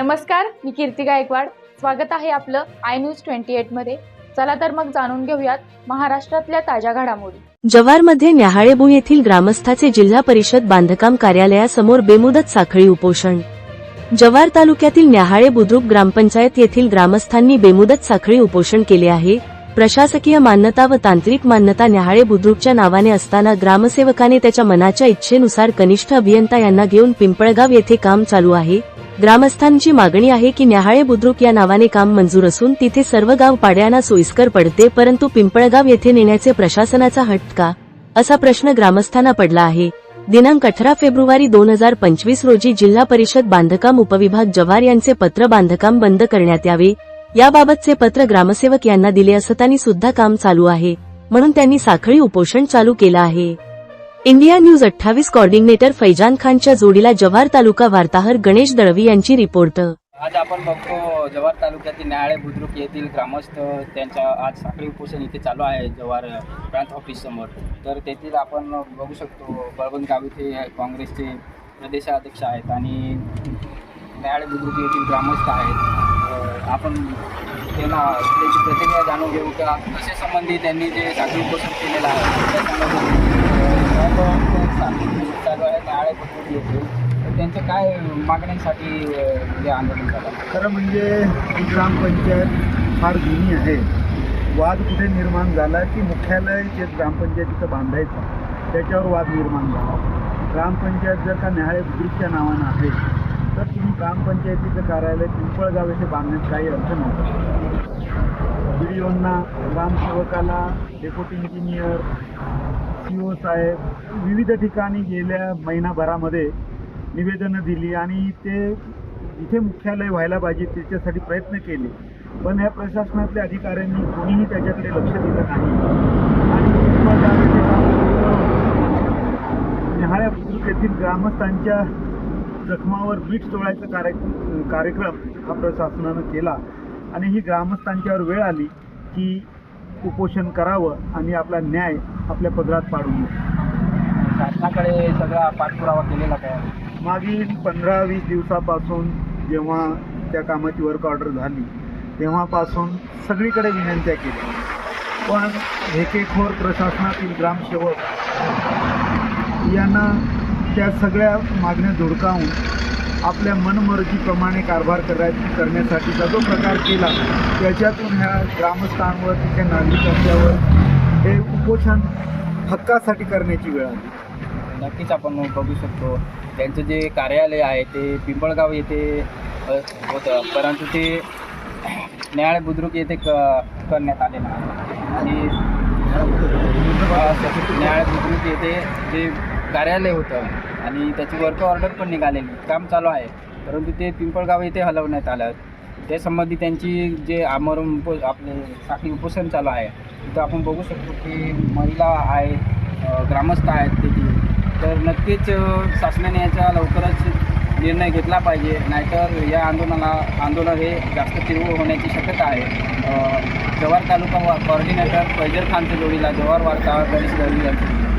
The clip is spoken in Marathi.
नमस्कार मी कीर्ती गायकवाड. स्वागत आहे आपलं आय न्यूज ट्वेंटी एटमध्ये चला तर मग जाणून घेऊयात महाराष्ट्रातल्या ताज्या घडामोडी. जव्हारमध्ये न्याहाळेबू येथील ग्रामस्थाचे जिल्हा परिषद बांधकाम कार्यालयासमोर बेमुदत साखळी उपोषण. जव्हार तालुक्यातील न्याहाळे बुद्रुक ग्रामपंचायत येथील ग्रामस्थांनी बेमुदत साखळी उपोषण केले आहे. प्रशासकीय मान्यता व तांत्रिक मान्यता न्याहाळे बुद्रुकच्या नावाने असताना ग्रामसेवकाने त्याच्या मनाच्या इच्छेनुसार कनिष्ठ अभियंता यांना घेऊन पिंपळगाव येथे काम चालू आहे. ग्रामस्थांची मागणी आहे की न्याहाळे बुद्रुक या नावाने काम मंजूर असून तिथे सर्व गाव पाड्यांना सोयीस्कर पडते परंतु पिंपळगाव येथे नेण्याचे प्रशासनाचा हट का असा प्रश्न ग्रामस्थांना पडला आहे. दिनांक अठरा फेब्रुवारी दोन हजार पंचवीस रोजी जिल्हा परिषद बांधकाम उपविभाग जव्हार यांचे पत्र बांधकाम बंद करण्यात यावे. याबाबतचे पत्र ग्रामसेवक यांना दिले असताना सुद्धा काम चालू आहे. म्हणून त्यांनी साखळी उपोषण चालू केलं आहे. इंडिया न्यूज अठ्ठावीस कॉर्डिनेटर फैजान खानच्या जोडीला जव्हार तालुका वार्ताहर गणेश दळवी यांची रिपोर्ट. आज आपण बघतो जव्हार तालुक्यातील न्यायालय बुद्रुक येथील ग्रामस्थ त्यांच्या आज साखळी उपोषण इथे चालू आहे जव्हार प्रांत ऑफिस समोर. तर तेथील आपण बघू शकतो बळवंत गाविते इथे काँग्रेसचे प्रदेशाध्यक्ष आहेत आणि न्यायालय बुद्रुक येथील ग्रामस्थ आहेत. आपण त्यांना त्याची प्रतिक्रिया जाणून घेऊ का? कसे संबंधी त्यांनी जे साखळी उपोषण केलेलं आहे त्याच्यामध्ये चालू आहे तर त्यांच्या काय मागण्यांसाठी अ, आंदोलन झालं खरं म्हणजे ही ग्रामपंचायत फार जुनी आहे. वाद कुठे निर्माण झाला की मुख्यालय जे ग्रामपंचायतीचं बांधायचं त्याच्यावर वाद निर्माण झाला. ग्रामपंचायत जर का न्याहाळे बुद्रुकच्या नावानं आहे तर तुम्ही ग्रामपंचायतीचं कार्यालय पिंपळगाव येथे बांधण्यात काही अर्थ नव्हता ओंना ग्रामसेवकाला डेप्युटी इंजिनियर सी ओ साहेब विविध ठिकाणी गेल्या महिनाभरामध्ये निवेदनं दिली आणि ते जिथे मुख्यालय व्हायला पाहिजे त्याच्यासाठी प्रयत्न केले. पण ह्या प्रशासनातल्या अधिकाऱ्यांनी कोणीही त्याच्याकडे लक्ष दिलं नाही. आणि पिंपळगाव तेथील न्याहाळ्या बुद्रुक येथील ग्रामस्थांच्या जखमावर मीठ चोळायचा कार्य कार्यक्रम हा प्रशासनानं केला. आणि ही ग्रामस्थांच्यावर वेळ आली की उपोषण करावं आणि आपला न्याय आपल्या पदरात पाडून शासनाकडे सगळा पाठपुरावा केलेला काय? मागील पंधरा वीस दिवसापासून जेव्हा त्या कामाची वर्क ऑर्डर झाली तेव्हापासून सगळीकडे विनंत्या केल्या. पण हेकेखोर प्रशासनातील ग्रामसेवक यांना त्या सगळ्या मागण्या धुडकावून आपल्या मनमर्जीप्रमाणे कारभार कराय करण्यासाठीचा जो प्रकार केला त्याच्यातून ह्या ग्रामस्थांवर तिच्या नागरिकांच्यावर हे उपोषण हक्कासाठी करण्याची वेळ आली. नक्कीच आपण बघू शकतो. त्यांचं जे कार्यालय आहे ते पिंपळगाव येथे होतं. परंतु ते न्यायालय बुद्रुक येथे क करण्यात आलेलं आहे. आणि अ, न्यायालय बुद्रुक येथे जे कार्यालय होतं आणि त्याची वर्क ऑर्डर पण निघालेली. काम चालू आहे. परंतु ते पिंपळगाव येथे हलवण्यात आलं. त्यासंबंधी त्यांची जे आमर उप आपले साखळी उपोषण चालू आहे तिथं आपण बघू शकतो की महिला आहे ग्रामस्थ आहेत तेथील तर नक्कीच शासनाने याचा लवकरच निर्णय घेतला पाहिजे. नाहीतर या आंदोलनाला आंदोलन हे जास्त तीव्र होण्याची शक्यता आहे. जव्हार तालुका कॉर्डिनेटर फैजल खानच्या जोडीला जव्हार वार्ताहर गणेश दळवी यांची.